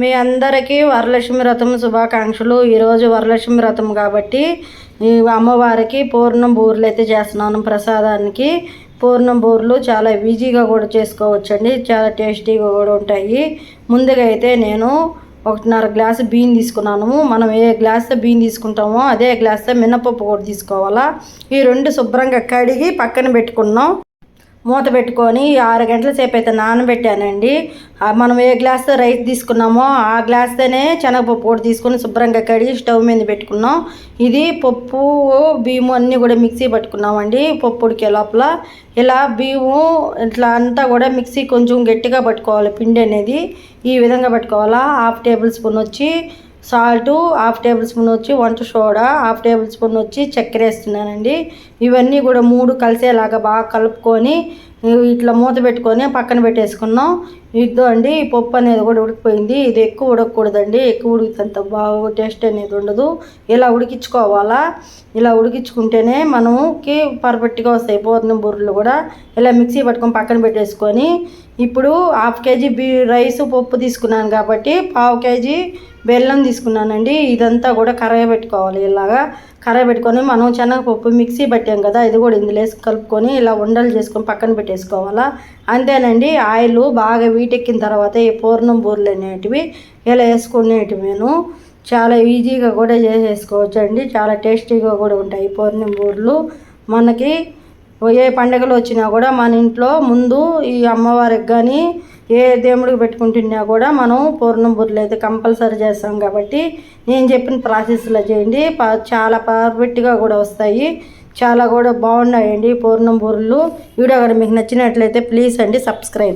మీ అందరికీ వరలక్ష్మి వ్రతం శుభాకాంక్షలు. ఈరోజు వరలక్ష్మి వ్రతం కాబట్టి ఈ అమ్మవారికి పూర్ణం బూరెలు అయితే చేస్తున్నాను ప్రసాదానికి. పూర్ణం బూరెలు చాలా ఈజీగా కూడా చేసుకోవచ్చండి. చాలా టేస్టీగా కూడా ఉంటాయి. ముందుగా అయితే నేను ఒకటిన్నర గ్లాసు బియ్యం తీసుకున్నాను. మనం ఏ గ్లాస్తో బియ్యం తీసుకుంటామో అదే గ్లాస్తో మినపప్పు కూడా తీసుకోవాలా. ఈ రెండు శుభ్రంగా కడిగి పక్కన పెట్టుకున్నాం. మూత పెట్టుకొని ఆరు గంటల సేపు అయితే నానబెట్టానండి. మనం ఏ గ్లాస్తో రైస్ తీసుకున్నామో ఆ గ్లాస్తోనే శనగపప్పు కూడా తీసుకొని శుభ్రంగా కడిగి స్టవ్ మీద పెట్టుకున్నాం. ఇది పప్పు బియ్యము అన్నీ కూడా మిక్సీ పట్టుకున్నామండి పప్పు ఉడికే లోపల. ఇలా బియ్యము ఇట్లా అంతా కూడా మిక్సీ కొంచెం గట్టిగా పట్టుకోవాలి పిండి అనేది. ఈ విధంగా పట్టుకోవాలా. హాఫ్ టేబుల్ స్పూన్ వచ్చి సాల్ట్ హాఫ్ టేబుల్ స్పూన్ వచ్చి వంట సోడా హాఫ్ టేబుల్ స్పూన్ వచ్చి చక్కెర వేస్తున్నానండి. ఇవన్నీ కూడా మూడు కలిసేలాగా బాగా కలుపుకొని ఇట్లా మూత పెట్టుకొని పక్కన పెట్టేసుకున్నాం. ఇద్దో అండి ఈ పప్పు అనేది కూడా ఉడికిపోయింది. ఇది ఎక్కువ ఉడకకూడదండి. ఎక్కువ ఉడికితే బాగా టేస్ట్ అనేది ఉండదు. ఇలా ఉడికించుకోవాలా? ఇలా ఉడికించుకుంటేనే మనకి పర్ఫెక్ట్గా వస్తాయి పూర్ణం బూరెలు కూడా. ఇలా మిక్సీ పట్టుకొని పక్కన పెట్టేసుకొని ఇప్పుడు హాఫ్ కేజీ బీ రైస్ పప్పు తీసుకున్నాను కాబట్టి పావు కేజీ బెల్లం తీసుకున్నానండి. ఇదంతా కూడా కరగబెట్టుకోవాలి ఇలాగా. కరగబెట్టుకొని మనం శనగపప్పు మిక్సీ పట్టాం కదా ఇది కూడా ఇందులో వేసి కలుపుకొని ఇలా ఉండలు చేసుకొని పక్కన పెట్టేసుకోవాలా అంతేనండి ఆయిల్ బాగా వీటెక్కిన తర్వాత ఈ పూర్ణం బూరెలు అనేటివి ఇలా వేసుకునేటివేను చాలా ఈజీగా కూడా చేసేసుకోవచ్చు అండి చాలా టేస్టీగా కూడా ఉంటాయి పూర్ణం బూరెలు. మనకి ఏ పండగలు వచ్చినా కూడా మన ఇంట్లో ముందు ఈ అమ్మవారికి కానీ ఏ దేవుడికి పెట్టుకుంటున్నా కూడా మనం పూర్ణం బుర్రలు అయితే కంపల్సరీ చేస్తాం కాబట్టి నేను చెప్పిన ప్రాసెస్లో చేయండి. చాలా పర్ఫెక్ట్గా కూడా వస్తాయి. చాలా కూడా బాగున్నాయండి పూర్ణం బూరెలు. వీడియో కూడా మీకు నచ్చినట్లయితే ప్లీజ్ అండి సబ్స్క్రైబ్.